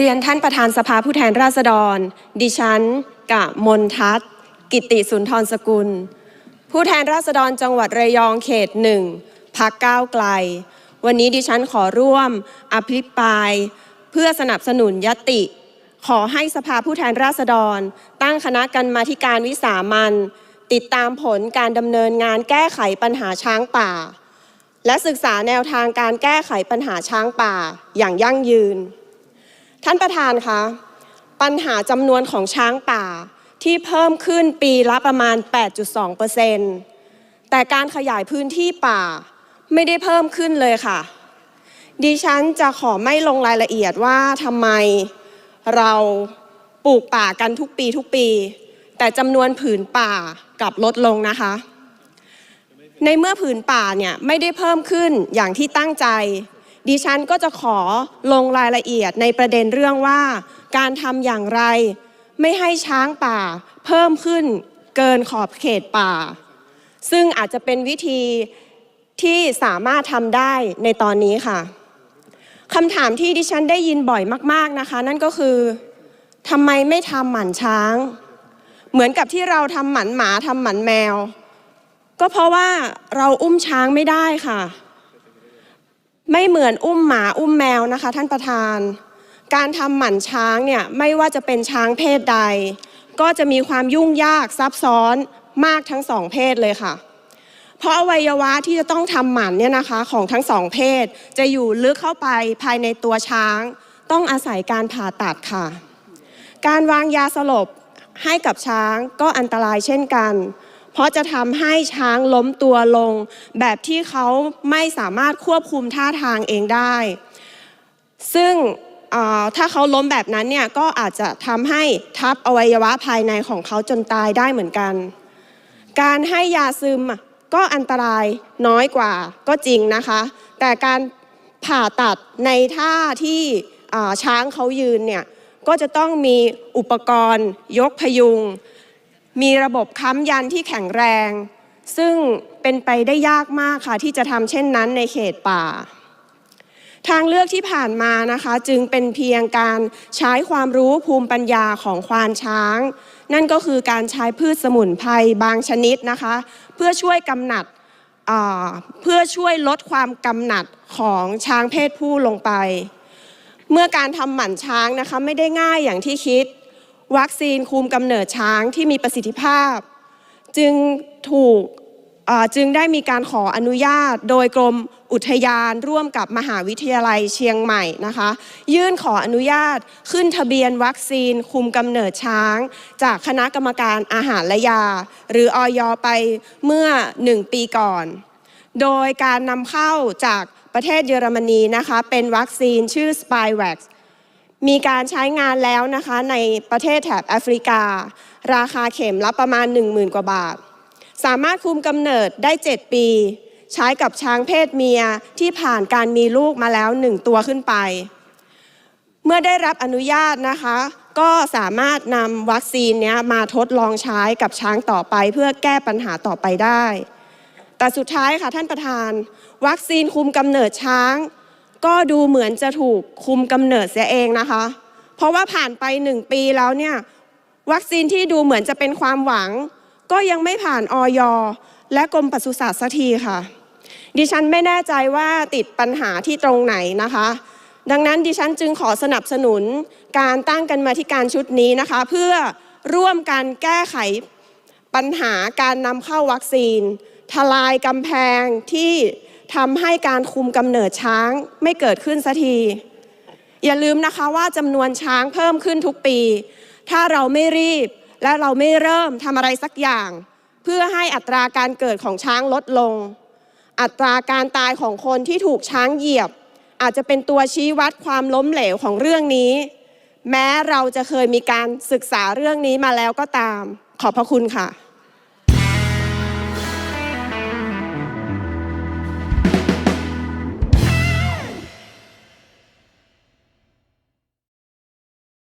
เรียนท่านประธานสภาผู้แทนราษฎร ดิฉันกะมนทัศกิติสุนทรสกุล ผู้แทนราษฎรจังหวัดระยองเขตหนึ่งพักก้าวไกล วันนี้ดิฉันขอร่วมอภิปราย เพื่อสนับสนุนยติ ขอให้สภาผู้แทนราษฎร ตั้งคณะกรรมาธิการวิสามันติดตามผลการดำเนินงานแก้ไขปัญหาช้างป่า และศึกษาแนวทางการแก้ไขปัญหาช้างป่าอย่างยั่งยืน ท่านประธานคะปัญหาจำนวนของช้างป่าที่เพิ่มขึ้นปีละประมาณ 8.2%แต่การขยายพื้นที่ป่าไม่ได้เพิ่มขึ้นเลยค่ะ ดิฉันจะขอไม่ลงรายละเอียดว่าทำไมเราปลูกป่ากันทุกปีทุกปี แต่จำนวนผืนป่ากลับลดลงนะคะ ในเมื่อผืนป่าเนี่ยไม่ได้เพิ่มขึ้นอย่างที่ตั้งใจ ดิฉันก็จะขอลงรายละเอียดในประเด็นเรื่องว่า การทำอย่างไร ไม่ให้ช้างป่าเพิ่มขึ้นเกินขอบเขตป่า ซึ่งอาจจะเป็นวิธีที่สามารถทำได้ในตอนนี้ค่ะคำถามที่ดิฉันได้ยินบ่อยมาก ๆนะคะ นั่นก็คือทำไมไม่ทำหมันช้าง เหมือนกับที่เราทำหมันหมาทำหมันแมว ก็เพราะว่าเราอุ้มช้างไม่ได้ค่ะ ไม่เหมือนอุ้มหมาอุ้มแมวนะคะ ท่านประธาน การทำหมันช้างเนี่ยไม่ว่าจะเป็นช้างเพศใด ก็จะมีความยุ่งยากซับซ้อนมากทั้งสองเพศเลยค่ะ เพราะอวัยวะที่จะต้องทำหมันเนี่ยนะคะของทั้งสองเพศ จะอยู่ลึกเข้าไปภายในตัวช้าง ต้องอาศัยการผ่าตัดค่ะ การวางยาสลบให้กับช้างก็อันตรายเช่นกัน เพราะจะทำให้ช้างล้มตัวลง แบบที่เขาไม่สามารถควบคุมท่าทางเองได้ ซึ่งถ้าเขาล้มแบบนั้นเนี่ยก็อาจจะทำให้ทับอวัยวะภายในของเขาจนตายได้เหมือนกัน การให้ยาซึมก็อันตรายน้อยกว่าก็จริงนะคะ แต่การผ่าตัดในท่าที่ช้างเขายืนเนี่ยก็จะต้องมีอุปกรณ์ยกพยุง มีระบบค้ำยันที่แข็งแรง ซึ่งเป็นไปได้ยากมากค่ะ ที่จะทำเช่นนั้นในเขตป่า ทางเลือกที่ผ่านมานะคะ จึงเป็นเพียงการใช้ความรู้ภูมิปัญญาของควานช้าง นั่นก็คือการใช้พืชสมุนไพรบางชนิดนะคะ เพื่อช่วยกำหนัดเพื่อช่วยลดความกำหนัดของช้างเพศผู้ลงไป เมื่อการทำหมันช้างนะคะไม่ได้ง่ายอย่างที่คิด วัคซีนคุมกำเนิดช้างที่มีประสิทธิภาพ จึงถูกจึงได้มีการขออนุญาต โดยกรมอุทยานร่วมกับมหาวิทยาลัยเชียงใหม่นะคะ ยื่นขออนุญาตขึ้นทะเบียนวัคซีนคุมกำเนิดช้าง จากคณะกรรมการอาหารและยา หรืออยไปเมื่อหนึ่งปีก่อน โดยการนำเข้าจากประเทศเยอรมนีนะคะ เป็นวัคซีนชื่อ Spyvax มีการใช้งานแล้วนะคะในประเทศแถบแอฟริกา ราคาเข็มละประมาณ 10,000 กว่าบาท สามารถคุมกำเนิดได้ 7 ปี ใช้กับช้างเพศเมียที่ผ่านการมีลูกมาแล้ว 1 ตัวขึ้นไป เมื่อได้รับอนุญาตนะคะ ก็สามารถนำวัคซีนนี้มาทดลองใช้กับช้างต่อไป เพื่อแก้ปัญหาต่อไปได้ แต่สุดท้ายค่ะท่านประธาน วัคซีนคุมกำเนิดช้าง ก็ดูเหมือนจะถูกคุมกำเนิดเสียเองนะคะ เพราะว่าผ่านไปหนึ่งปีแล้วเนี่ยวัคซีนที่ดูเหมือนจะเป็นความหวัง ก็ยังไม่ผ่านออยและกรมปศุสัตว์สักทีค่ะ ดิฉันไม่แน่ใจว่าติดปัญหาที่ตรงไหนนะคะ ดังนั้นดิฉันจึงขอสนับสนุนการตั้งกันมาที่การชุดนี้นะคะ เพื่อร่วมกันแก้ไขปัญหาการนำเข้าวัคซีน ทลายกำแพงที่ ทำให้การคุมกำเนิดช้างไม่เกิดขึ้นสัที อย่าลืมนะคะว่าจำนวนช้างเพิ่มขึ้นทุกปี ถ้าเราไม่รีบและเราไม่เริ่มทำอะไรสักอย่าง เพื่อให้อัตราการเกิดของช้างลดลง อัตราการตายของคนที่ถูกช้างเหยียบ อาจจะเป็นตัวชี้วัดความล้มเหลวของเรื่องนี้ แม้เราจะเคยมีการศึกษาเรื่องนี้มาแล้วก็ตาม ขอบพระคุณค่ะ